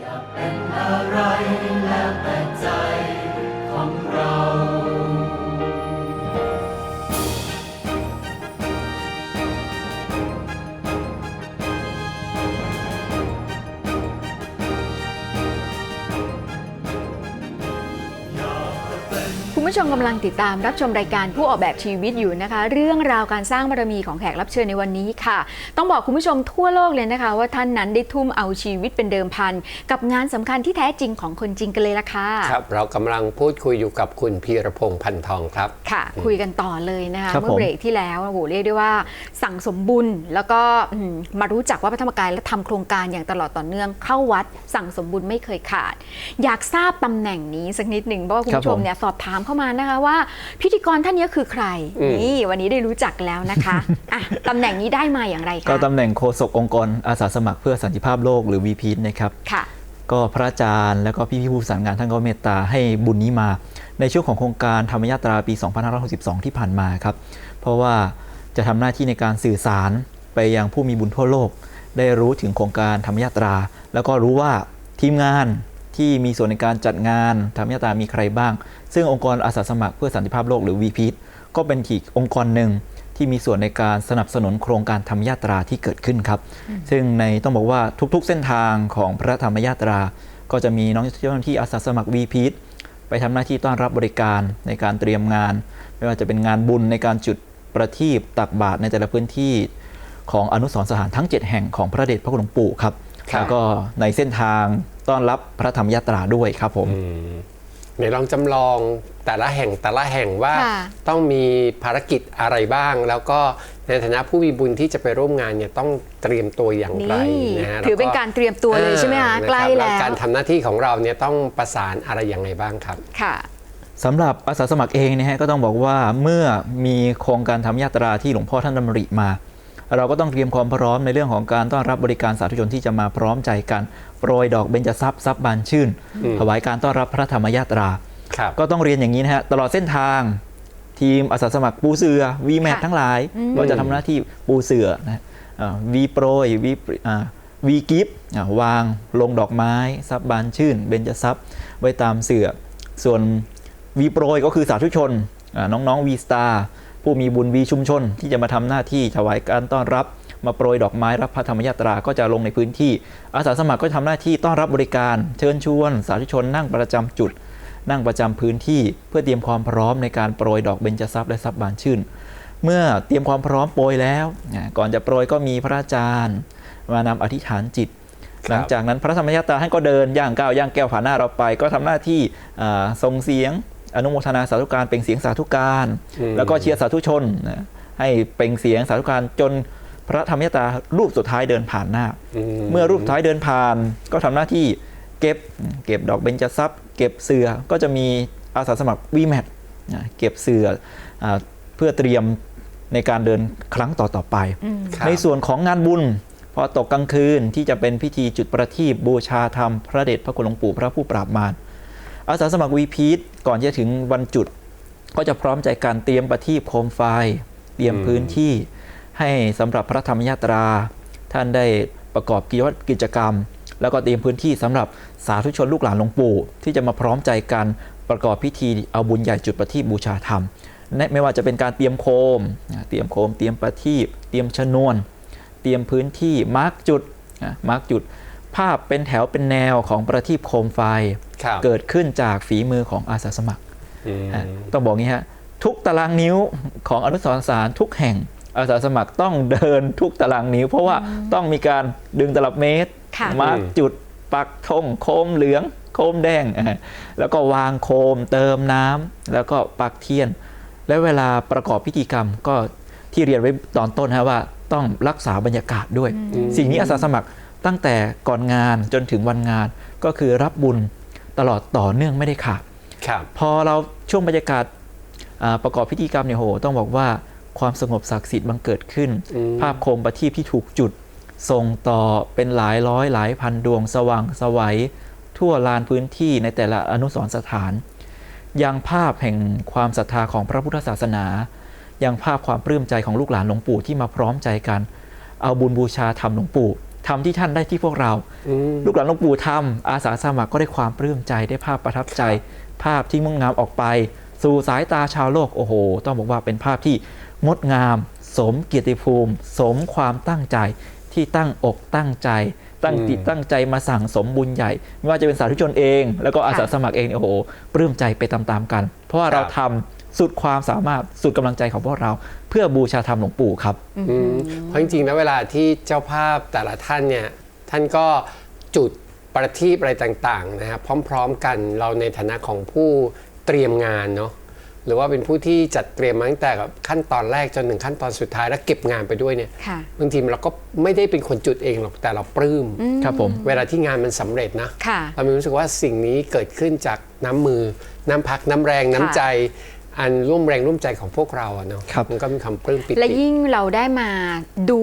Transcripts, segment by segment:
อยากเป็น กำลังติดตามรับชมรายการผู้ออกแบบชีวิตอยู่นะคะ เรื่องราวการสร้างบารมีของแขกรับเชิญในวันนี้ค่ะ ต้องบอกคุณผู้ชมทั่วโลกเลยนะคะ ว่าท่านนั้นได้ทุ่มเอาชีวิตเป็นเดิมพัน กับงานสำคัญที่แท้จริงของคนจริงกันเลยละค่ะครับเรากำลังพูดคุยอยู่กับคุณพีรพงษ์พันทองครับค่ะ คุยกันต่อเลยนะคะครับเมื่อผมเบรกที่แล้วโอ้โหเรียกได้ว่า สั่งสมบุญแล้วก็อืมมารู้จักว่าพระธรรมกายและทำโครงการอย่างตลอดต่อเนื่องเข้าวัด สั่งสมบุญไม่เคยขาด อยากทราบตำแหน่งนี้สักนิดหนึ่งเพราะว่าคุณผู้ชมเนี่ยสอบถามเข้ามานะคะว่าพิธีกรท่านนี้คือใครอืมนี่วันนี้ได้รู้จักแล้วนะคะอะตำแหน่งนี้ได้มาอย่างไรคะก็ตำแหน่งโฆษกองค์กรอาสาสมัครเพื่อสันติภาพโลกหรือ VP นะครับค่ะก็พระอาจารย์แล้วก็พี่พี่ๆผู้ประสานงานท่านก็เมตตาให้บุญนี้มา ในช่วงของโครงการธรรมยาตราปี 2562 ที่ผ่านมาครับ เพราะว่าจะทำหน้าที่ในการสื่อสารไปยังผู้มีบุญทั่วโลก ได้รู้ถึงโครงการธรรมยาตรา แล้วก็รู้ว่าทีมงาน ที่มีส่วนในการจัดงานธรรมยาตรามีใครบ้าง ซึ่งองค์กรอาสาสมัครเพื่อสันติภาพโลกหรือ VP ก็เป็นอีกองค์กรหนึ่งที่มีส่วนในการสนับสนุนโครงการธรรมยาตราที่เกิดขึ้นครับ ซึ่งในต้องบอกว่าทุกๆเส้นทางของพระธรรมยาตรา ก็จะมีน้องเจ้าหน้าที่อาสาสมัคร VP ไปทำหน้าที่ต้อนรับบริการในการเตรียมงาน ไม่ว่าจะเป็นงานบุญในการจุดประทีปตักบาตรในแต่ละพื้นที่ของอนุสรณ์สถานทั้ง 7 แห่งของพระเดชพระคุณหลวงปู่ครับครับแล้วก็ในเส้นทาง ต้อนรับพระธรรมยาตราด้วยครับผมอืมไหนลองจำลองแต่ละแห่งแต่ละแห่งว่าค่ะต้องมีภารกิจอะไรบ้าง แล้วก็ในฐานะผู้มีบุญที่จะไปร่วมงานเนี่ยต้องเตรียมตัวอย่างไรนี่นะฮะถือเป็นการเตรียมตัวเลยใช่ไหมคะอ่าใกล้นรับแล้วการทำหน้าที่ของเราเนี่ยต้องประสานอะไรยังไงบ้างครับค่ะสำหรับอาสาสมัครเองเนะฮะก็ต้องบอกว่าเมื่อมีโครงการทำยาตราที่หลวงพ่อท่านดำริมา เราก็ต้องเตรียมความพร้อมในเรื่องของการต้อนรับบริการสาธุชนที่จะมาพร้อมใจกัน โปรยดอกเบญจทรัพย์ทรัพย์บานชื่นอืมถวายการต้อนรับพระธรรมยาตราครับก็ต้องเรียนอย่างนี้นะฮะตลอดเส้นทางทีมอาสาสมัครปูเสือวีแมทค่ะทั้งหลายอืมก็จะทำหน้าที่ปูเสือนะวีโปรยวีวีกิฟวางลงดอกไม้ทรัพย์บานชื่น เบญจทรัพย์ไว้ตามเสือส่วนวีโปรยก็คือสาธุชนอ่าน้องๆวีสตาร์ผู้มีบุญวีชุมชนที่จะมาทำหน้าที่ถวายการต้อนรับ มาโปรยดอกไม้รับพระธรรมยาตราก็จะลงในพื้นที่ อาสาสมัครก็ทำหน้าที่ต้อนรับบริการ เชิญชวน สาธุชนนั่งประจำจุด นั่งประจำพื้นที่ เพื่อเตรียมความพร้อมในการโปรยดอกเบญจทรัพย์และทรัพย์บานชื่น เมื่อเตรียมความพร้อมโปรยแล้ว ก่อนจะโปรยก็มีพระอาจารย์ มานำอธิษฐานจิตหลังจากนั้นพระธรรมยาตราท่านก็เดินย่างก้าวย่างแก้วผ่านหน้าเราไป ก็ทำหน้าที่อ่าส่งเสียงอนุโมทนาสาธุการเปล่งเสียงสาธุการ แล้วก็เชียร์สาธุชนให้เปล่งเสียงสาธุการจน พระธรรมยตรารูปสุดท้ายเดินผ่านหน้า เมื่อรูปสุดท้ายเดินผ่าน ก็ทำหน้าที่เก็บเก็บดอกเบญจทรัพย์ เก็บเสือก็จะมีอาสาสมัครวีแมทเก็บเสืออาเพื่อเตรียมในการเดินครั้งต่อๆไปอืมครับในส่วนของงานบุญพอตกกลางคืนที่จะเป็นพิธีจุดประทีปบูชาธรรม พระเดชพระคุณหลวงปู่พระผู้ปราบมารอาสาสมัครวีพีทก่อนที่จะถึงวันจุด ก็จะพร้อมใจการเตรียมประทีปโคมไฟเตรียมอืมพื้นที่ ให้สำหรับพระธรรมยาตรา ท่านได้ประกอบกิจวัตรกิจกรรม แล้วก็เตรียมพื้นที่สำหรับสาธุชนลูกหลานหลวงปู่ที่จะมาพร้อมใจกันประกอบพิธีเอาบุญใหญ่จุดประทีปบูชาธรรมและไม่ว่าจะเป็นการเตรียมโคมอ่าเตรียมโคม เตรียมประทีปเตรียมชนวน เตรียมพื้นที่มาร์กจุดอะมาร์กจุด ภาพเป็นแถวเป็นแนวของประทีปโคมไฟครับเกิดขึ้นจากฝีมือของอาสาสมัครอืมฮะต้องบอกงี้ฮะทุกตารางนิ้วของอนุสรณ์สถารทุกแห่ง อาสาสมัครต้องเดินทุกตารางนิ้ว เพราะว่าต้องมีการดึงตลับเมตรค่ะมาร์กจุดปักธงโคมเหลือง โคมแดงอะแล้วก็วางโคมเติมน้ำแล้วก็ปักเทียน และเวลาประกอบพิธีกรรมก็ที่เรียนไว้ตอนต้นฮะว่าต้องรักษาบรรยากาศด้วยอืมสิ่งนี้อาสาสมัครตั้งแต่ก่อนงานจนถึงวันงาน ก็คือรับบุญตลอดต่อเนื่องไม่ได้ขาดครับพอเราช่วงบรรยากาศอ่าประกอบพิธีกรรมเนี่ยโห ต้องบอกว่า ความสงบศักดิ์สิทธิ์บังเกิดขึ้นอืมภาพโคมประทีปที่ถูกจุดส่งต่อเป็นหลายร้อยหลายพันดวงสว่างสวัย ทั่วลานพื้นที่ในแต่ละอนุสรณ์สถาน ยังภาพแห่งความศรัทธาของพระพุทธศาสนา ยังภาพความปลื้มใจของลูกหลานหลวงปู่ที่มาพร้อมใจกัน เอาบุญบูชาธรรมหลวงปู่ทำที่ท่านได้ที่พวกเราอืมลูกหลานหลวงปู่ทำอาสาสมัครก็ได้ความปลื้มใจได้ภาพประทับใจ ภาพที่งดงามออกไป สู่สายตาชาวโลกโอ้โห ต้องบอกว่าเป็นภาพที่ งดงาม สมเกียรติภูมิ สมความตั้งใจที่ตั้งอกตั้งใจ ตั้งจิตอืมตั้งใจมาสั่งสมบุญใหญ่ ไม่ว่าจะเป็นสาธุชนเอง แล้วก็อาสาสมัครเองเนี่ยโอ้โหปลื้มใจไปตามๆกัน เพราะว่าเราทำสุดความสามารถสุดกำลังใจของพวกเรา เพื่อบูชาธรรมหลวงปู่ครับอืมเพราะจริงๆแล้วเวลาที่เจ้าภาพแต่ละท่านเนี่ยท่านก็จุดประทีปอะไรต่างๆนะครับพร้อม ๆ กันเราในฐานะของผู้เตรียมงานเนาะ หรือว่าเป็นผู้ที่จัดเตรียมมาตั้งแต่แบบขั้นตอนแรกจนถึงขั้นตอนสุดท้ายแล้วเก็บงานไปด้วยเนี่ยค่ะบางทีเราก็ไม่ได้เป็นคนจุดเองหรอกแต่เราปลื้มครับผมเวลาที่งานมันสำเร็จนะค่ะเรามีรู้สึกว่าสิ่งนี้เกิดขึ้นจากน้ำมือ น้ำพักน้ำแรงน้ำใจอันร่วมแรงร่วมใจของพวกเราอะเนาะครับมันก็มีความปลื้มปิติและยิ่งเราได้มาดู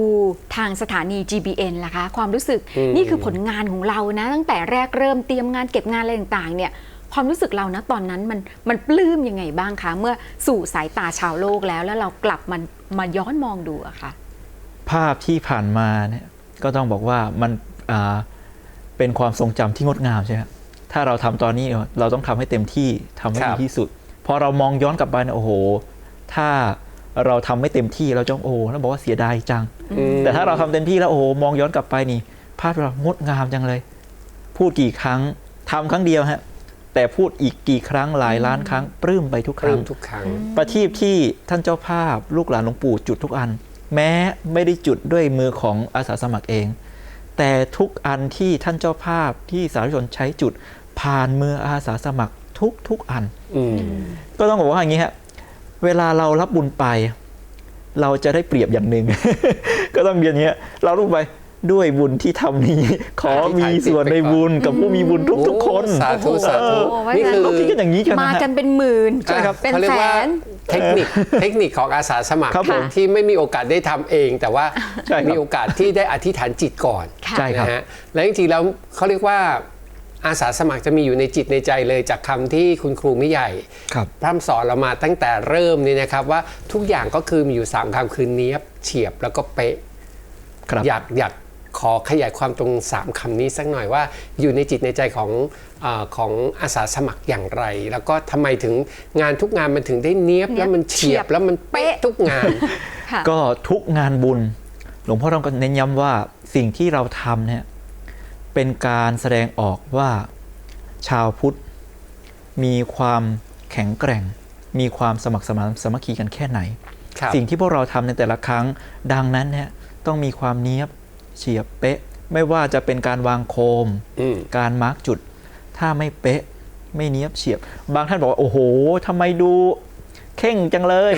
ทางสถานี GBN ล่ะคะ ความรู้สึกอืมนี่คือผลงานของเรานะ ตั้งแต่แรกเริ่มเตรียมงานเก็บงานอะไรต่างๆเนี่ย ความรู้สึกเรานะตอนนั้นมันมันปลื้มยังไงบ้างคะ เมื่อสู่สายตาชาวโลกแล้วแล้วเรากลับมันมาย้อนมองดูอะค่ะ ภาพที่ผ่านมาเนี่ยก็ต้องบอกว่ามันอ่าเป็นความทรงจำที่งดงามใช่ไหมครับถ้าเราทำตอนนี้เราต้องทำให้เต็มที่ทำให้ครัดีบที่สุด พอเรามองย้อนกลับไปเนี่ยโอ้โห ถ้าเราทำไม่เต็มที่เราจะโอ้โหแล้วบอกว่าเสียดายจังอืมแต่ถ้าเราทำเต็มที่แล้วโอ้โหมองย้อนกลับไปนี่ ภาพเรางดงามจังเลย พูดกี่ครั้งทำครั้งเดียวฮะ แต่พูดอีกกี่ครั้งหลายล้านครั้ง ปลื้มไปทุกปคลื้รั้มงทุกครั้ง ประทีปที่ท่านเจ้าภาพลูกหลานหลวงปู่จุดทุกอัน แม้ไม่ได้จุดด้วยมือของอาสาสมัครเอง แต่ทุกอันที่ท่านเจ้าภาพที่สาธุชนใช้จุดผ่านมืออาสาสมัครทุกทุกอัน อืมก็ต้องบอกว่าอย่างนี้ฮะเวลาเรารับบุญไป เราจะได้เปรียบอย่างหนึ่ง ก็ต้องเรียนอย่างเงี้ยเรารู้ไป ด้วยบุญที่ทำนี้ ขอมีส่วนในบุญกับผู้มีบุญทุกๆคนสาธุสาธุโอ้โห นี่คือเราคิดกันอย่างนี้กันมานะฮะ กันเป็นหมื่นใช่ครับ เป็นเขาเรียแสกว่าน เทคนิคเทคนิคของอาสาสมัครครับผมที่ไม่มีโอกาสได้ทำเอง แต่ว่าใช่ครับมีโอกาสที่ได้อธิษฐานจิตก่อนค่ะใช่ครับ นะฮะและจริงๆแล้วเขาเรียกว่าอาสาสมัครจะมีอยู่ในจิตในใจเลยจากคำที่คุณครูมิใหญ่ ครับ พร่ำสอนเรามาตั้งแต่เริ่มนี่นะครับว่าทุกอย่างก็คือมีอยู่3คำคือเนี้ยบเฉียบแล้วก็เป๊ะ ครับ อยากอยาก ขอขยายความตรง 3คำนี้สักหน่อยว่าอยู่ในจิตในใจของอาของอาสาสมัครอย่างไร แล้วก็ทำไมถึงงานทุกงานมันถึงได้เนี้ยบเนี๊ยบแล้วมันเฉียบเฉียบแล้วมันเป๊ะเป๊ะทุกงานค่ะก็ทุกงานบุญ หลวงพ่อต้องเน้นย้ำว่าสิ่งที่เราทำเนี่ยเป็นการแสดงออกว่าชาวพุทธ มีความแข็งแกร่ง มีความสมัครสมานสามัคคีกันแค่ไหนครับสิ่งที่พวกเราทำในแต่ละครั้งดังนั้นเนี่ยต้องมีความเนี้ยบ เฉียบเป๊ะ ไม่ว่าจะเป็นการวางโคมอืมการมาร์กจุด ถ้าไม่เป๊ะ ไม่เนี้ยบเฉียบ บางท่านบอกว่า โอ้โหทำไมดูเข่งจังเลย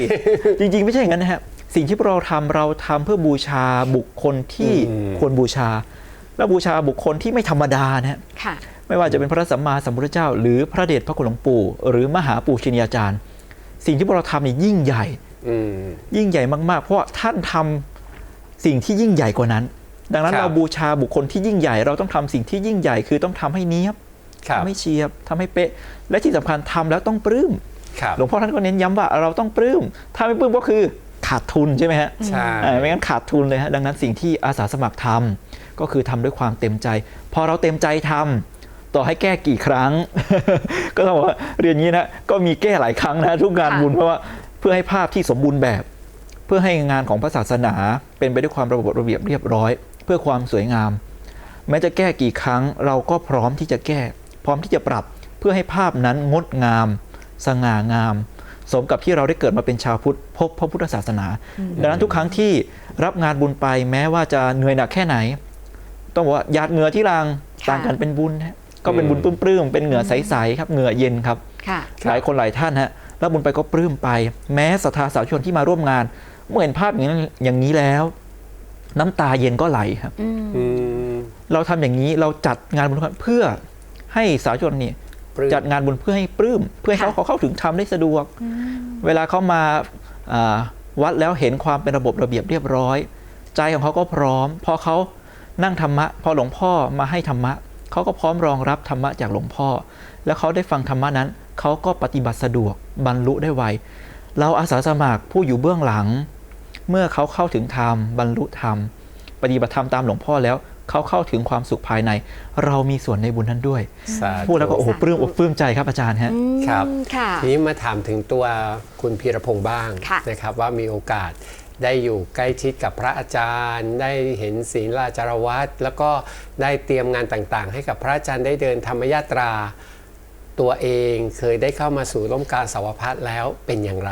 จริง ๆ ไม่ใช่อย่างนั้นนะครับสิ่งที่พวกเราทำเราทำเพื่อบูชาบุคคลที่อืมควรบูชา และบูชาบุคคลที่ไม่ธรรมดานะฮะค่ะไม่ว่าจะเป็นพระสัมมาสัมพุทธเจ้า หรือพระเดชพระคุณหลวงปู่ หรือมหาปู่ชินยาจารย์ สิ่งที่พวกเราทำนี่ยิ่งใหญ่อืมยิ่งใหญ่มากๆ เพราะว่าท่านทำสิ่งที่ยิ่งใหญ่กว่านั้น ดังนั้นครับเราบูชาบุคคลที่ยิ่งใหญ่ เราต้องทำสิ่งที่ยิ่งใหญ่คือต้องทำให้เนี้ยบครับทำให้เฉียบทำให้เป๊ะ และที่สำคัญทำแล้วต้องปลื้มครับหลวงพ่อท่านก็เน้นย้ำว่าเราต้องปลื้มถ้าไม่ปลื้มก็คือขาดทุนใช่ไหมฮะใช่เออไม่งั้นขาดทุนเลยฮะดังนั้นสิ่งที่อาสาสมัครทำก็คือทำด้วยความเต็มใจ พอเราเต็มใจทำต่อให้แก้กี่ครั้ง ก็ต้องบอกว่าเรียนอย่างนี้นะก็มีแก้หลายครั้งนะทุกงานค่ะบุญเพราะว่าเพื่อให้ภาพที่สมบูรณ์แบบ เพื่อให้งานของพระศาสนาเป็นไปด้วยความระบบระเบียบเรียบร้อย เพื่อความสวยงาม แม้จะแก้กี่ครั้งเราก็พร้อมที่จะแก้ พร้อมที่จะปรับเพื่อให้ภาพนั้นงดงาม สง่างาม สมกับที่เราได้เกิดมาเป็นชาวพุทธพบพระพุทธศาสนา ดังนั้นทุกครั้งที่รับงานบุญไปแม้ว่าจะเหนื่อยหนักแค่ไหน ต้องบอกว่าหยาดเหงื่อที่รางค่ะต่างกันเป็นบุญนะก็เป็นบุญปลื้มๆเป็นเหงื่อใสๆครับเหงื่อเย็นครับค่ะครับหลายคนหลายท่านฮะรับบุญไปก็ปลื้มไป แม้ศรัทธาสาธุชนที่มาร่วมงาน เมื่อเห็นภาพอย่างนี้อย่างนี้แล้ว น้ำตาเย็นก็ไหลครับอืมอืมเราทำอย่างนี้เราจัดงานบุญเพื่อให้สาธุชนเนี่ยปลื้มจัดงานบุญเพื่อให้ปลื้ม เพื่อให้เขาค่ะเขาเข้าถึงธรรมได้สะดวก เวลาเขามาอ่าวัดแล้วเห็นความเป็นระบบระเบียบเรียบร้อย ใจของเขาก็พร้อม พอเขานั่งธรรมะ พอหลวงพ่อมาให้ธรรมะเขาก็พร้อมรองรับธรรมะจากหลวงพ่อ แล้วเขาได้ฟังธรรมะนั้นเขาก็ปฏิบัติสะดวกบรรลุได้ไวเราอาสาสมัครผู้อยู่เบื้องหลัง เมื่อเขาเข้าถึงธรรมบรรลุธรรม ปฏิบัติธรรมตามหลวงพ่อแล้วเขาเข้าถึงความสุขภายใน เรามีส่วนในบุญนั้นด้วยสาธุพูดแล้วก็โอ้โหสาธุปลื้มอกปลื้มใจครับอาจารย์ฮะอืมครับค่ะทีนี้มาถามถึงตัวคุณพีรพงษ์บ้างค่ะนะครับว่ามีโอกาสได้อยู่ใกล้ชิดกับพระอาจารย์ ได้เห็นศีลาจารวัตรแล้วก็ได้เตรียมงานต่างๆ ให้กับพระอาจารย์ได้เดินธรรมยาตราตัวเองเคยได้เข้ามาสู่ร่มกาสาวพัฒแล้วเป็นอย่างไร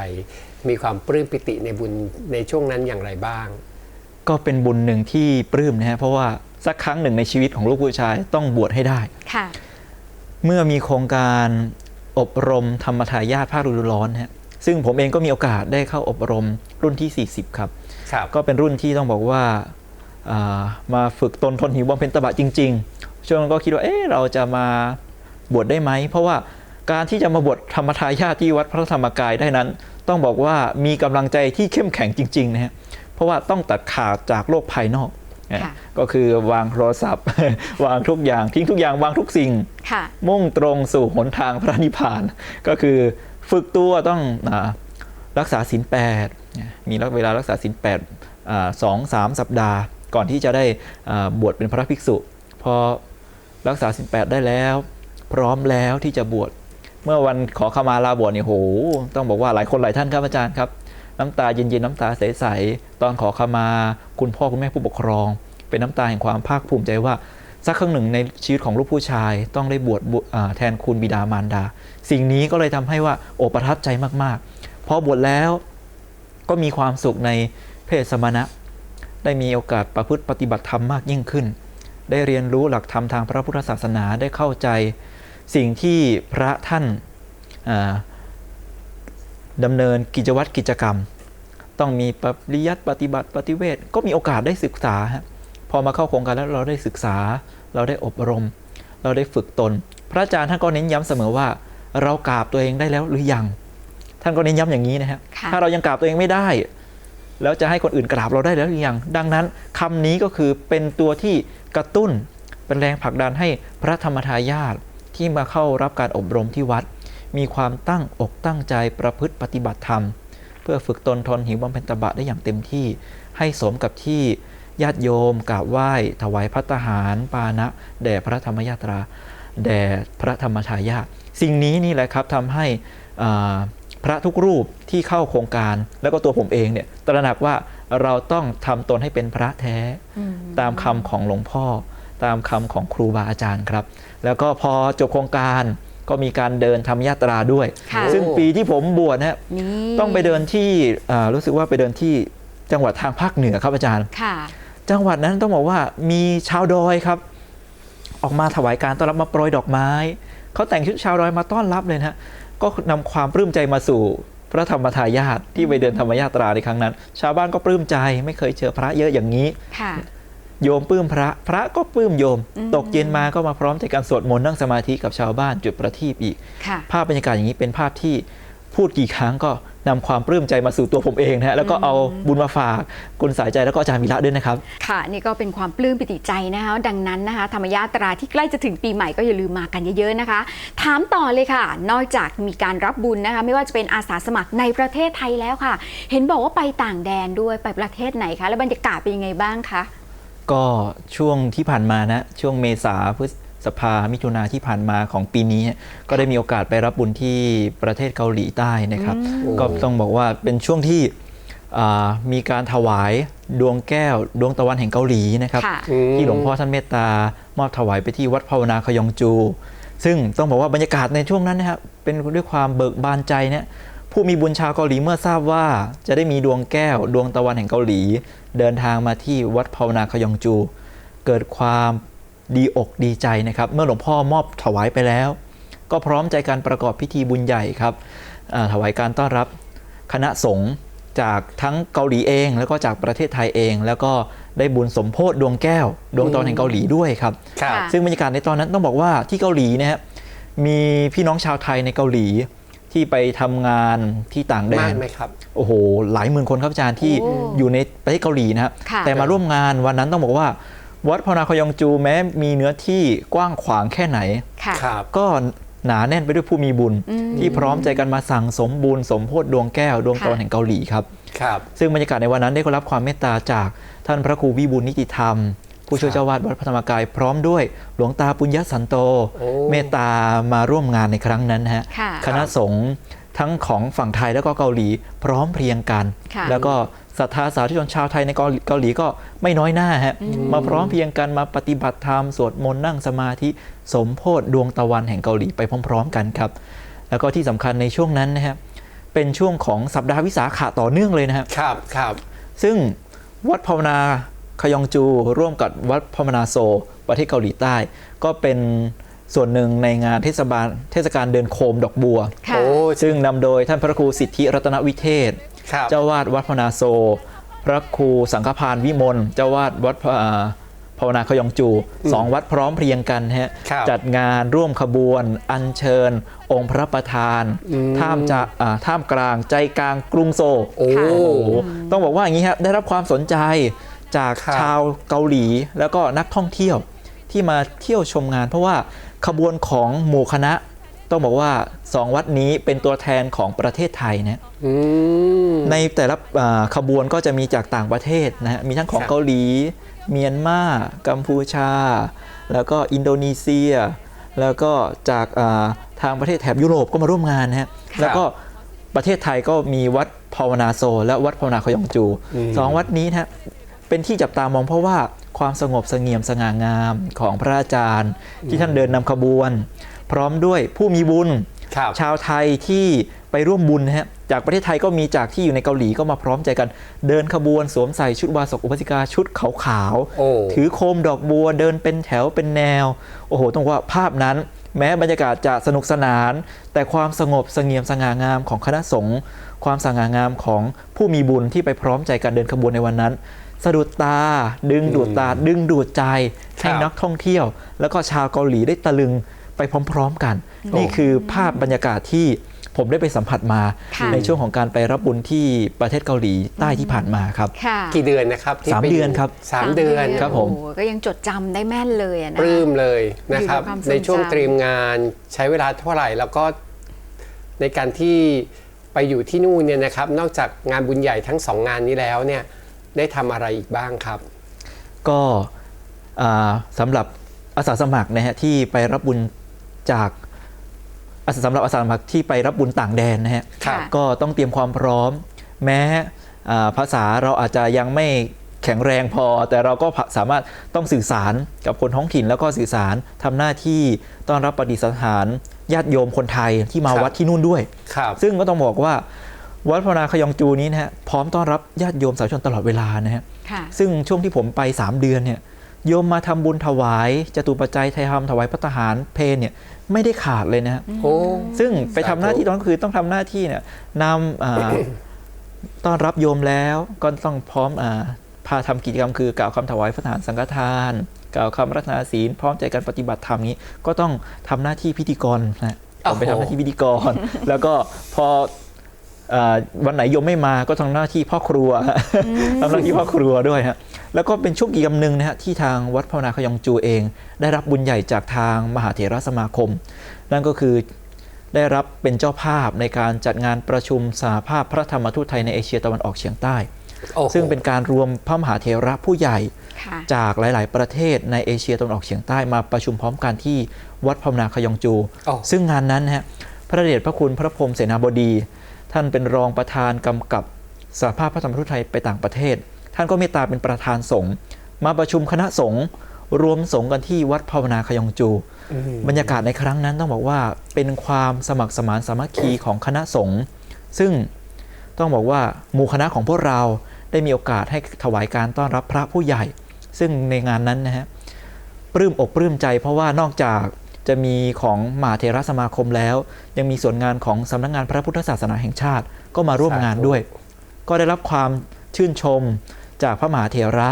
มีความปลื้มปิติในบุญในช่วงนั้นอย่างไรบ้าง ก็เป็นบุญหนึ่งที่ปลื้มนะฮะเพราะว่าสักครั้งหนึ่งในชีวิตของลูกผู้ชายต้องบวชให้ได้ค่ะ เมื่อมีโครงการอบรมธรรมทายาทภาคฤดูร้อนฮะซึ่งผมเองก็มีโอกาสได้เข้าอบรมรุ่นที่ 40 ครับครับ ก็เป็นรุ่นที่ต้องบอกว่าอ่ามาฝึกตนทนหิวบำเพ็ญตบะจริง ๆ ช่วงนั้นก็คิดว่าเอ๊ะเราจะมาบวชได้ไหม เพราะว่าการที่จะมาบวชธรรมทายาทที่วัดพระธรรมกายได้นั้น ต้องบอกว่ามีกำลังใจที่เข้มแข็งจริงๆนะฮะเพราะว่าต้องตัดขาดจากโลกภายนอกนะค่ะก็คือวางโทรศัพท์ วางทุกอย่างทิ้งทุกอย่างวางทุกสิ่งค่ะมุ่งตรงสู่หนทางพระนิพพาน ก็คือฝึกตัวต้องอารักษาศีลแปดมีเวลารักษาศีลแปดอ่าสองสามสัปดาห์ ก่อนที่จะได้อ่าบวชเป็นพระภิกษุ พอรักษาศีลแปดได้แล้ว พร้อมแล้วที่จะบวช เมื่อวันขอขมาลาบวชนี่โห ต้องบอกว่าหลายคนหลายท่านครับอาจารย์ครับ น้ำตาเย็นๆน้ำตาใสๆตอนขอขมา คุณพ่อคุณแม่ผู้ปกครอง เป็นน้ำตาแห่งความภาคภูมิใจว่าสักครั้งหนึ่งในชีวิตของลูกผู้ชาย ต้องได้บวชแทนคุณบิดามารดา สิ่งนี้ก็เลยทำให้ว่าโอประทับใจมากๆพอบวชแล้วก็มีความสุขในเพศสมณะ ได้มีโอกาสประพฤติปฏิบัติธรรมมากยิ่งขึ้น ได้เรียนรู้หลักธรรมทางพระพุทธศาสนาได้เข้าใจ สิ่งที่พระท่านอ่าดำเนินกิจวัตรกิจกรรม ต้องมีปริยัติปฏิบัติปฏิเวทก็มีโอกาสได้ศึกษาฮะพอมาเข้าโครงการแล้วเราได้ศึกษา เราได้อบรม เราได้ฝึกตน พระอาจารย์ท่านก็เน้นย้ำเสมอว่า เรากราบตัวเองได้แล้วหรือยัง ท่านก็เน้นย้ำอย่างนี้นะฮะค่ะถ้าเรายังกราบตัวเองไม่ได้ แล้วจะให้คนอื่นกราบเราได้แล้วหรือยัง ดังนั้นคำนี้ก็คือเป็นตัวที่กระตุ้นเป็นแรงผลักดันให้พระธรรมทายาท ที่มาเข้ารับการอบรมที่วัด มีความตั้งอกตั้งใจประพฤติปฏิบัติธรรม เพื่อฝึกตนทนหิวบำเพ็ญตบะได้อย่างเต็มที่ ให้สมกับที่ญาติโยมกราบไหว้ถวายพัตตาหารปานะแด่พระธรรมยาตราแด่พระธรรมชายาทสิ่งนี้นี่แหละครับทำให้อ่าพระทุกรูปที่เข้าโครงการแล้วก็ตัวผมเองเนี่ยตระหนักว่าเราต้องทำตนให้เป็นพระแท้อืมตามคำของหลวงพ่อ ตามคำของครูบาอาจารย์ครับ แล้วก็พอจบโครงการก็มีการเดินธรรมยาตราด้วยค่ะซึ่งปีที่ผมบวชนะฮะนี่ต้องไปเดินที่อ่ารู้สึกว่าไปเดินที่จังหวัดทางภาคเหนือครับอาจารย์ค่ะจังหวัดนั้นต้องบอกว่ามีชาวดอยครับ ออกมาถวายการต้อนรับมาโปรยดอกไม้เขาแต่งชุดชาวดอยมาต้อนรับเลยนะฮะก็นำความปลื้มใจมาสู่พระธรรมทายาทที่ไปเดินธรรมยาตราในครั้งนั้น ชาวบ้านก็ปลื้มใจไม่เคยเจอพระเยอะอย่างนี้ค่ะ โยมปลื้มพระพระก็ปลื้มโยมอืมตกเย็นมาก็มาพร้อมใจกันสวดมนต์นั่งสมาธิกับชาวบ้านจุดประทีปอีกค่ะภาพบรรยากาศอย่างนี้เป็นภาพที่พูดกี่ครั้งก็นำความปลื้มใจมาสู่ตัวผมเองนะฮะแล้วก็เอาบุญมาฝากคุณสายใจแล้วก็อาจารย์วีระด้วยนะครับ ค่ะ นี่ก็เป็นความปลื้มปิติใจนะคะดังนั้นนะคะธรรมยาตราที่ใกล้จะถึงปีใหม่ก็อย่าลืมมากันเยอะๆนะคะ ถามต่อเลยค่ะ นอกจากมีการรับบุญนะคะไม่ว่าจะเป็นอาสาสมัครในประเทศไทยแล้วค่ะ เห็นบอกว่าไปต่างแดนด้วยไปประเทศไหนคะ แล้วบรรยากาศเป็นยังไงบ้างคะ ก็ช่วงที่ผ่านมานะ ช่วงเมษาพฤษภามิถุนาที่ผ่านมาของปีนี้ ก็ได้มีโอกาสไปรับบุญที่ประเทศเกาหลีใต้นะครับ ก็ต้องบอกว่าเป็นช่วงที่อ่ามีการถวายดวงแก้ว ดวงตะวันแห่งเกาหลีนะครับค่ะอืมที่หลวงพ่อท่านเมตตามอบถวายไปที่วัดภาวนาขยองจู ซึ่งต้องบอกว่าบรรยากาศในช่วงนั้นนะครับเป็นด้วยความเบิกบานใจเนี่ย ผู้มีบุญชาวเกาหลีเมื่อทราบว่า จะได้มีดวงแก้ว ดวงตะวันแห่งเกาหลี เดินทางมาที่วัดภาวนาขยองจู เกิดความดีอกดีใจนะครับ เมื่อหลวงพ่อมอบถวายไปแล้ว ก็พร้อมใจการประกอบพิธีบุญใหญ่ครับอ่าถวายการต้อนรับคณะสงฆ์จากทั้งเกาหลีเอง แล้วก็จากประเทศไทยเอง แล้วก็ได้บุญสมโพธิดวงแก้ว ดวงตะวันแห่งเกาหลีด้วยครับครับค่ะซึ่งบรรยากาศในตอนนั้นต้องบอกว่าที่เกาหลีนะฮะมีพี่น้องชาวไทยในเกาหลี ที่ไปทำงานที่ต่างแดมากน ไหมครับ โอ้โห หลายหมื่นคนครับอาจารย์ที่โอ้อยู่ในประเทศเกาหลีนะครับ ค่ะ แต่มาร่วมงานวันนั้นต้องบอกว่า วัดพาวนาคยองจูแม้มีเนื้อที่กว้างขวางแค่ไหน ค่ะ ครับ ก็หนาแน่นไปด้วยผู้มีบุญ อืม ที่พร้อมใจกันมาสั่งสมบุญสมโพธิดวงแก้วดวงตะวันค่ะ แห่งเกาหลีครับ ครับ ซึ่งบรรยากาศในวันนั้นได้รับความเมตตาจากท่านพระครูวิบูลย์นิติธรรม ผู้ช่วยเจ้าวาดวัดพระธรรมกายพร้อมด้วยหลวงตาปุญญสันโตโอ้เมตตามาร่วมงานในครั้งนั้นนะฮะค่ะคณะสงฆ์ทั้งของฝั่งไทยแล้วก็เกาหลีพร้อมเพรียงกันค่ะแล้วก็ศรัทธาสาธุชนชาวไทยในเกาหลีเกาหลีก็ไม่น้อยหน้าฮะมาพร้อมเพรียงกันมาปฏิบัติธรรมสวดมนต์นั่งสมาธิสมโพธิดวงตะวันแห่งเกาหลีไปพร้อม ๆ กันครับ แล้วก็ที่สำคัญในช่วงนั้นนะฮะเป็นช่วงของสัปดาห์วิสาขะต่อเนื่องเลยนะครับครับครับซึ่งวัดภาวนา คยองจูร่วมกับวัดภาวนาโซลประเทศเกาหลีใต้ ก็เป็นส่วนหนึ่งในงานเทศบาลเทศกาลเดินโคมดอกบัว ค่ะโอ้ซึ่งนำโดยท่านพระครูสิทธิรัตนวิเทศ ครับ เจ้าวาดวัดภาวนาโซ พระครูสังฆพานวิมล เจ้าวาดวัดพระอ่าภาวนาคยองจูสองวัดพร้อมเพรียงกันฮะ ครับจัดงานร่วมขบวน อัญเชิญ องค์พระประธานอืมท่ามจะอ่าท่ามกลางใจกลางกรุงโซลโอ้ค่ะโอ้ โหต้องบอกว่าอย่างนี้ครับได้รับความสนใจ จากครับชาวเกาหลี แล้วก็นักท่องเที่ยวที่มาเที่ยวชมงาน เพราะว่าขบวนของหมู่คณะ ต้องบอกว่าสองวัดนี้เป็นตัวแทนของประเทศไทยนะอืมในแต่ละอ่าขบวนก็จะมีจากต่างประเทศนะฮะมีทั้งของครับเกาหลี เมียนมากัมพูชา แล้วก็อินโดนีเซีย แล้วก็จากอ่าทางประเทศแถบยุโรปก็มาร่วมงานนะฮะแล้วก็ประเทศไทยก็มีวัดภาวนาโซ และวัดภาวนาขยองจูอืมสองวัดนี้นะฮะ เป็นที่จับตามองเพราะว่าความสงบเสงี่ยมสง่างามของพระอาจารย์ ที่ท่านเดินนำขบวน พร้อมด้วยผู้มีบุญครับชาวไทยที่ไปร่วมบุญนะฮะจากประเทศไทยก็มีจากที่อยู่ในเกาหลีก็มาพร้อมใจกัน เดินขบวนสวมใส่ชุดวาสกอุปสิกาชุดขาวๆโอ้ถือโคมดอกบัวเดินเป็นแถวเป็นแนว โอ้โหต้องว่าภาพนั้น แม้บรรยากาศจะสนุกสนาน แต่ความสงบเสงี่ยมสง่างามของคณะสงฆ์ความสง่างามของผู้มีบุญที่ไปพร้อมใจกันเดินขบวนในวันนั้น สะดุดตา ดึงดูดตา ดึงดูดใจให้ครับนักท่องเที่ยว แล้วก็ชาวเกาหลีได้ตะลึงไปพร้อม ๆ กัน นี่คือภาพบรรยากาศที่ผมได้ไปสัมผัสมาค่ะในช่วงของการไปรับบุญที่ประเทศเกาหลีใต้ที่ผ่านมาครับค่ะกี่เดือนนะครับที่สามไปยู่เดือนครับสามเดือนครับผมโอ้โหก็ยังจดจำได้แม่นเลยอะนะปลื้มเลยนะครับอยู่ในความทรงจำในช่วงเตรียมงานใช้เวลาเท่าไหร่แล้วก็ในการที่ไปอยู่ที่นู่นเนี่ยนะครับ นอกจากงานบุญใหญ่ทั้งสองงานนี้แล้วเนี่ย ได้ทำอะไรอีกบ้างครับ ก็อ่าสำหรับอาสาสมัครนะฮะที่ไปรับบุญจากอาสาสำหรับอาสาสมัครที่ไปรับบุญต่างแดนนะฮะครับก็ต้องเตรียมความพร้อม แม้อ่าภาษาเราอาจจะยังไม่แข็งแรงพอ แต่เราก็สามารถต้องสื่อสารกับคนท้องถิ่นแล้วก็สื่อสารทำหน้าที่ต้อนรับประดิษฐานญาติโยมคนไทยที่มาครับวัดที่นู่นด้วยครับซึ่งก็ต้องบอกว่า วัดพระนาคยองจูนี้นะฮะพร้อมต้อนรับญาติโยมสาธุชนตลอดเวลานะฮะค่ะซึ่งช่วงที่ผมไป 3 เดือนเนี่ยโยมมาทำบุญถวายจตุปัจจัยไทยธรรมถวายพระทหารเพลเนี่ยไม่ได้ขาดเลยนะฮะโอ้ซึ่งไปทำหน้าที่สาธุตอนนนคือต้องทำหน้าที่เนี่ยนำอ่าต้อนรับโยมแล้วก็ต้องพร้อมอ่าพาทำกิจกรรมคือกล่าวคำถวายพระทหารสังฆทานกล่าวคำรัตนาศีลพร้อมใจกันปฏิบัติธรรมนี้ ก็ต้องทำหน้าที่พิธีกรนะผมไปทำหน้าที่พิธีกร แล้วก็พออ่า วันไหนโยมไม่มาก็ทำหน้าที่พ่อครัวทำหน้าที่พ่อครัวด้วยฮะแล้วก็เป็นช่วงกิจกรรมหนึ่งนะฮะที่ทางวัดภาวนาขยองจูเอง ได้รับบุญใหญ่จากทางมหาเถรสมาคม นั่นก็คือได้รับเป็นเจ้าภาพในการจัดงานประชุมสหภาพพระธรรมทูตไทยในเอเชียตะวันออกเฉียงใต้โอ้โหซึ่งเป็นการรวมพระมหาเถระผู้ใหญ่ค่ะจากหลาย ๆ ประเทศในเอเชียตะวันออกเฉียงใต้มาประชุมพร้อมกันที่วัดภาวนาขยองจูโอ้ซึ่งงานนั้นนะฮะพระเดชพระคุณพระพรหมเสนาบดี ท่านเป็นรองประธานกำกับสหภาพพระธรรมทูตไทยไปต่างประเทศ ท่านก็เมตตาเป็นประธานสงฆ์มาประชุมคณะสงฆ์รวมสงฆ์กันที่วัดภาวนาขยองจูอืมบรรยากาศในครั้งนั้นต้องบอกว่าเป็นความสมัครสมานสามัคคีของคณะสงฆ์ซึ่งต้องบอกว่าหมู่คณะของพวกเราได้มีโอกาสให้ถวายการต้อนรับพระผู้ใหญ่ ซึ่งในงานนั้นนะฮะปลื้มอกปลื้มใจเพราะว่านอกจาก จะมีของมหาเทรสมาคมแล้ว ยังมีส่วนงานของสำนักงานพระพุทธศาสนาแห่งชาติ ก็มาร่วมงานด้วย ก็ได้รับความชื่นชมจากพระมหาเถระ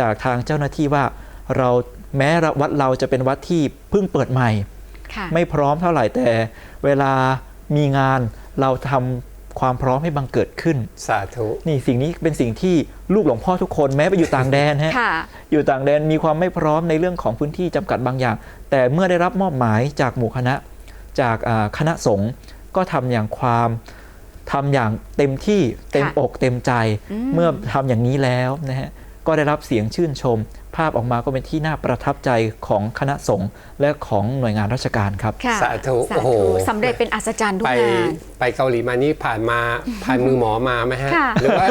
จากทางเจ้าหน้าที่ว่าเราแม้วัดเราจะเป็นวัดที่เพิ่งเปิดใหม่ค่ะไม่พร้อมเท่าไหร่แต่เวลามีงานเราทำ ความพร้อมให้บังเกิดขึ้น สาธุ นี่สิ่งนี้เป็นสิ่งที่ลูกหลวงพ่อทุกคนแม้ไปอยู่ต่างแดนฮะค่ะอยู่ต่างแดนมีความไม่พร้อมในเรื่องของพื้นที่จำกัดบางอย่าง แต่เมื่อได้รับมอบหมายจากหมู่คณะจากอ่าคณะสงฆ์ก็ทำอย่างความทำอย่างเต็มที่เต็มค่ะอกเต็มใจอืมเมื่อทำอย่างนี้แล้วนะฮะ ก็ได้รับเสียงชื่นชม ภาพออกมาก็เป็นที่น่าประทับใจของคณะสงฆ์และของหน่วยงานราชการครับ ค่ะสาธุโอ้โห สำเร็จเป็นอัศจรรย์ทุกไปงาน ไปเกาหลีมานี่ผ่านมาผ่านมือหมอมาไหมฮะ ค่ะ หรือว่า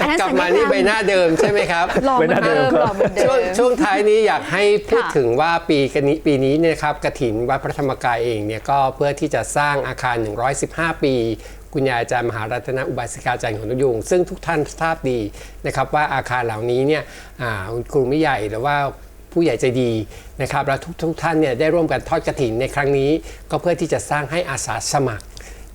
อันนั้นกลับมาศัลยกรรมนี่ใบหน้าเดิมใช่ไหมครับ หล่อเหมือนเดิมหล่อเหมือนเดิช่วงมช่วงท้ายนี้อยากให้พูดค่ะถึงว่าปีกันนี้ปีนี้เนี่ยครับกฐินวัดพระธรรมกายเองเนี่ยก็เพื่อที่จะสร้างอาคาร 115 ปี คุณยายอาจารย์มหารัตนอุบาสิกาจารย์ของนุยงซึ่งทุกท่านทราบดีนะครับว่าอาคารเหล่านี้เนี่ยครูไม่ใหญ่หรือว่าผู้ใหญ่ใจดีนะครับและทุกทุกท่านเนี่ยได้ร่วมกันทอดกฐินในครั้งนี้ ก็เพื่อที่จะสร้างให้อาสาสมัคร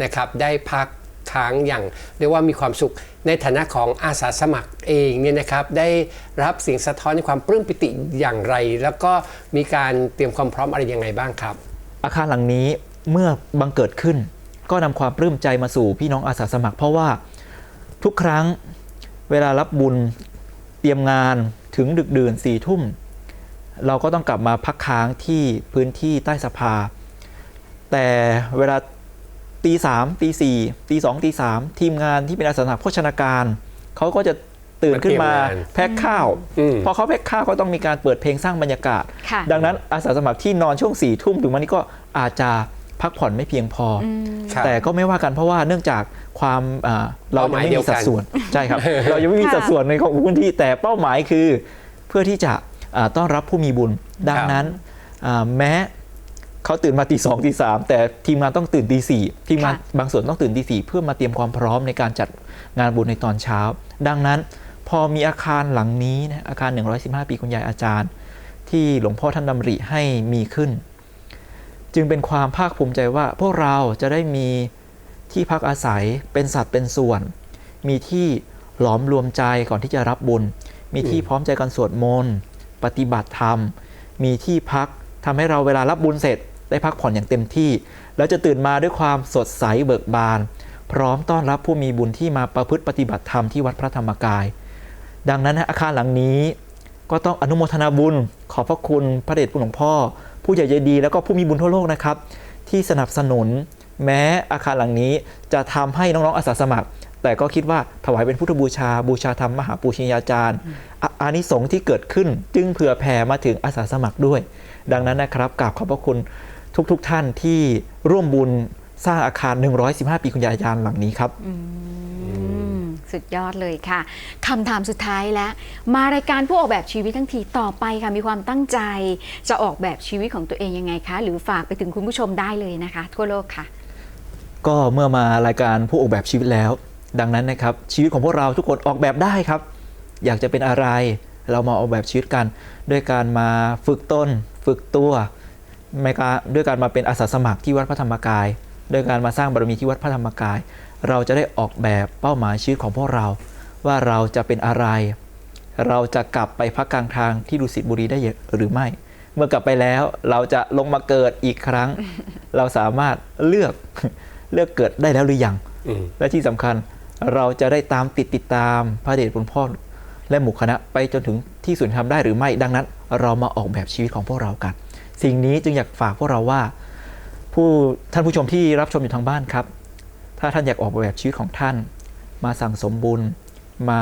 นะครับได้พักค้างอย่างเรียกว่ามีความสุขในฐานะของอาสาสมัครเองเนี่ยนะครับได้รับสียงสะท้อนในความปลื้มปิติอย่างไร แล้วก็มีการเตรียมความพร้อมอะไรยังไงบ้างครับ อาคารหลังนี้เมื่อบังเกิดขึ้น ก็นำความปลื้มใจมาสู่พี่น้องอาสาสมัคร เพราะว่าทุกครั้งเวลารับบุญเตรียมงานถึงดึกดื่นสี่ทุ่ม เราก็ต้องกลับมาพักค้างที่พื้นที่ใต้สภา แต่เวลาตีสามตีสี่ตีสองตีสามทีมงานที่เป็นอาสาสมัครโภชนาการเขาก็จะตื่นขึ้นมามาเตรียมงานแพ็คข้าวอืมพอเขาแพ็คข้าวก็ต้องมีการเปิดเพลงสร้างบรรยากาศค่ะดังนั้นอาสาสมัครที่นอนช่วงสี่ทุ่มถึงวันนี้ก็อาจจะ พักผ่อนไม่เพียงพออครับแต่ก็ไม่ว่ากันเพราะว่าเนื่องจากความอ่าเรายังไม่มีสัดส่วนใช่ครับ เรายังไม่มีค่ะสัดส่วนในของพื้นที่แต่เป้าหมายคือเพื่อที่จะอ่าต้อนรับผู้มีบุญดังนั้นอ่าแม้เขาตื่นมาตีสองตีสามแต่ทีมงานต้องตื่นตีสี่ทีมงานค่ะบางส่วนต้องตื่นตีสี่เพื่อมาเตรียมความพร้อมในการจัดงานบุญในตอนเช้า ดังนั้นพอมีอาคารหลังนี้นะอาคาร 115 ปีคุณยายอาจารย์ ที่หลวงพ่อท่านดำริให้มีขึ้น จึงเป็นความภาคภูมิใจว่าพวกเราจะได้มีที่พักอาศัยเป็นสัตว์เป็นส่วน มีที่หลอมรวมใจก่อนที่จะรับบุญ มีที่พร้อมใจกันสวดมนต์ปฏิบัติธรรม มีที่พักทำให้เราเวลารับบุญเสร็จ ได้พักผ่อนอย่างเต็มที่ แล้วจะตื่นมาด้วยความสดใสเบิกบาน พร้อมต้อนรับผู้มีบุญที่มาประพฤติปฏิบัติธรรมที่วัดพระธรรมกาย ดังนั้นอาคารหลังนี้ ก็ต้องอนุโมทนาบุญ ขอบพระคุณพระเดชคุณหลวงพ่อ ผู้ใหญ่ใจดีแล้วก็ผู้มีบุญทั่วโลกนะครับ ที่สนับสนุนแม้อาคารหลังนี้จะทำให้น้องๆอาสาสมัคร แต่ก็คิดว่าถวายเป็นพุทธบูชา บูชาธรรมมหาปูชนียาจารย์อาอานิสงส์ที่เกิดขึ้นจึงเผื่อแผ่มาถึงอาสาสมัครด้วย ดังนั้นนะครับกราบขอบพระคุณทุกๆทท่านที่ร่วมบุญสร้างอาคาร 115 ปีคุณยายาจารย์หลังนี้ครับ สุดยอดเลยค่ะคำถามสุดท้ายแล้ว มารายการผู้ออกแบบชีวิตทั้งทีต่อไปค่ะมีความตั้งใจ จะออกแบบชีวิตของตัวเองยังไงคะ หรือฝากไปถึงคุณผู้ชมได้เลยนะคะ ทั่วโลกค่ะ ก็เมื่อมารายการผู้ออกแบบชีวิตแล้ว ดังนั้นนะครับชีวิตของพวกเราทุกคนออกแบบได้ครับ อยากจะเป็นอะไร เรามาออกแบบชีวิตกัน ด้วยการมาฝึกต้น ฝึกตัวด้วยการมาเป็นอาสาสมัครที่วัดพระธรรมกาย ด้วยการมาสร้างบารมีที่วัดพระธรรมกาย เราจะได้ออกแบบเป้าหมายชีวิตของพวกเรา ว่าเราจะเป็นอะไร เราจะกลับไปพักกลางทางที่ดุสิตบุรีได้หรือไม่ เมื่อกลับไปแล้วเราจะลงมาเกิดอีกครั้ง เราสามารถเลือกเลือกเกิดได้แล้วหรือยังอืมและที่สำคัญเราจะได้ตามติดติดตามพระเดชคุณพ่อและหมู่คณะไปจนถึงที่สุดทำได้หรือไม่ ดังนั้น เรามาออกแบบชีวิตของพวกเรากัน สิ่งนี้จึงอยากฝากพวกเราว่า ผู้ท่านผู้ชมที่รับชมอยู่ทางบ้านครับ ถ้าท่านอยากออกแบบชีวิตของท่าน มาสั่งสมบุญ มา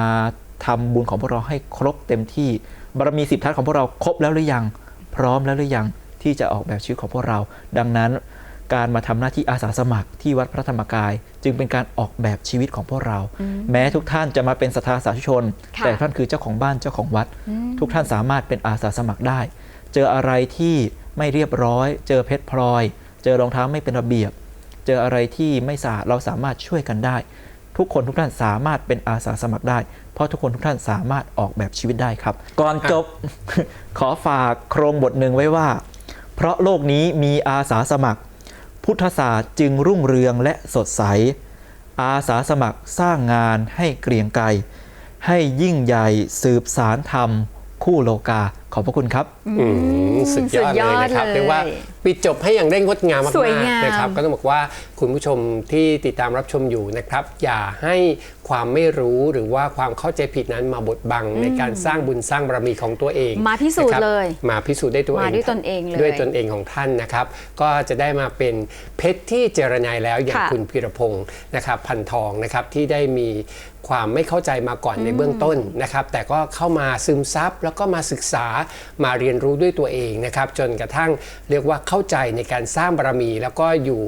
ทำบุญของพวกเราให้ครบเต็มที่ บารมีสิบทัศน์ของพวกเราครบแล้วหรือยัง พร้อมแล้วหรือยัง ที่จะออกแบบชีวิตของพวกเรา ดังนั้น การมาทำหน้าที่อาสาสมัครที่วัดพระธรรมกาย จึงเป็นการออกแบบชีวิตของพวกเรา แม้ทุกท่านจะมาเป็นศรัทธาสาธุชนค่ะแต่ท่านคือเจ้าของบ้านเจ้าของวัด ทุกท่านสามารถเป็นอาสาสมัครได้ เจออะไรที่ไม่เรียบร้อย เจอเพชรพลอย เจอรองเท้าไม่เป็นระเบียบ เจออะไรที่ไม่สะอาดเราสามารถช่วยกันได้ ทุกคนทุกท่านสามารถเป็นอาสาสมัครได้ เพราะทุกคนทุกท่านสามารถออกแบบชีวิตได้ครับ ก่อนจบ ขอฝากโครงบทหนึ่งไว้ว่า เพราะโลกนี้มีอาสาสมัคร พุทธศาสตร์จึงรุ่งเรืองและสดใส อาสาสมัครสร้างงานให้เกรียงไกรให้ยิ่งใหญ่สืบสารธรรม คู่โลกาขอบพระคุณครับ อืมสุดยอดเลยนะครับสุดยอดเลยเรียกว่าปิดจบให้อย่างได้งดงามมากสวยงาม ๆนะครับ ก็ต้องบอกว่าคุณผู้ชมที่ติดตามรับชมอยู่นะครับ อย่าให้ความไม่รู้หรือว่าความเข้าใจผิดนั้นมาบดบังในการสร้างบุญสร้างบารมีของตัวเองมาพิสูจน์นะครับเลยมาพิสูจน์ได้ตัวเองมาด้วยตนเองเลยด้วยตนเองของท่านนะครับ ก็จะได้มาเป็นเพชรที่เจรนายแล้วอย่างค่ะ คุณพีรพงศ์นะครับ พันทองนะครับที่ได้มีความไม่เข้าใจมาก่อนในเบื้องต้นนะครับ แต่ก็เข้ามาซึมซับแล้วก็มาศึกษามาเรียนรู้ด้วยตัวเองนะครับจนกระทั่งเรียกว่าเข้าใจในการสร้างบารมี แล้วก็อยู่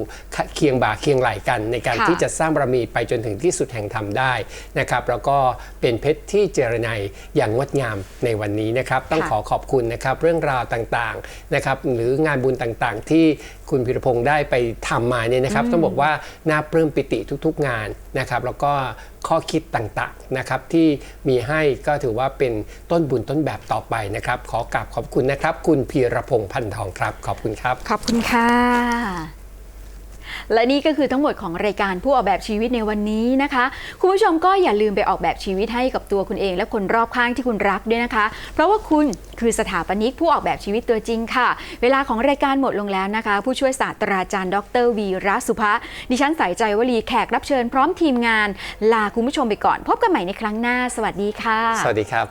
เคียงบ่าเคียงไหลกัน ในการค่ะที่จะสร้างบารมีไปจนถึงที่สุดแห่งธรรมได้นะครับแล้วก็เป็นเพชรที่เจรไนยอย่างงดงามในวันนี้นะครับต้องค่ะขอขอบคุณนะครับเรื่องราวต่างๆนะครับหรืองานบุญต่างๆ ที่ คุณพิรพงศ์ได้ไปทำมาเนี่ยนะครับต้องบอกว่าน่าปลื้มปิติทุกๆงานนะครับ แล้วก็ข้อคิดต่างๆนะครับที่มีให้ก็ถือว่าเป็นต้นบุญต้นแบบต่อไปนะครับ ขอกราบขอบคุณนะครับ คุณพีรพงศ์พันทองครับ ขอบคุณครับ ขอบคุณค่ะ และนี่ก็คือทั้งหมดของรายการผู้ออกแบบชีวิตในวันนี้นะคะ คุณผู้ชมก็อย่าลืมไปออกแบบชีวิตให้กับตัวคุณเอง และคนรอบข้างที่คุณรักด้วยนะคะ เพราะว่าคุณคือสถาปนิกผู้ออกแบบชีวิตตัวจริงค่ะ เวลาของรายการหมดลงแล้วนะคะ ผู้ช่วยศาสตราจารย์ ดรวีระสุภะดิฉันสายใจวลีแขกรับเชิญพร้อมทีมงาน ลาคุณผู้ชมไปก่อน พบกันใหม่ในครั้งหน้า สวัสดีค่ะ สวัสดีครับ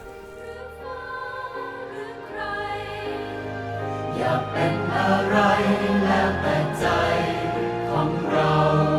อยากเป็นอะไร round.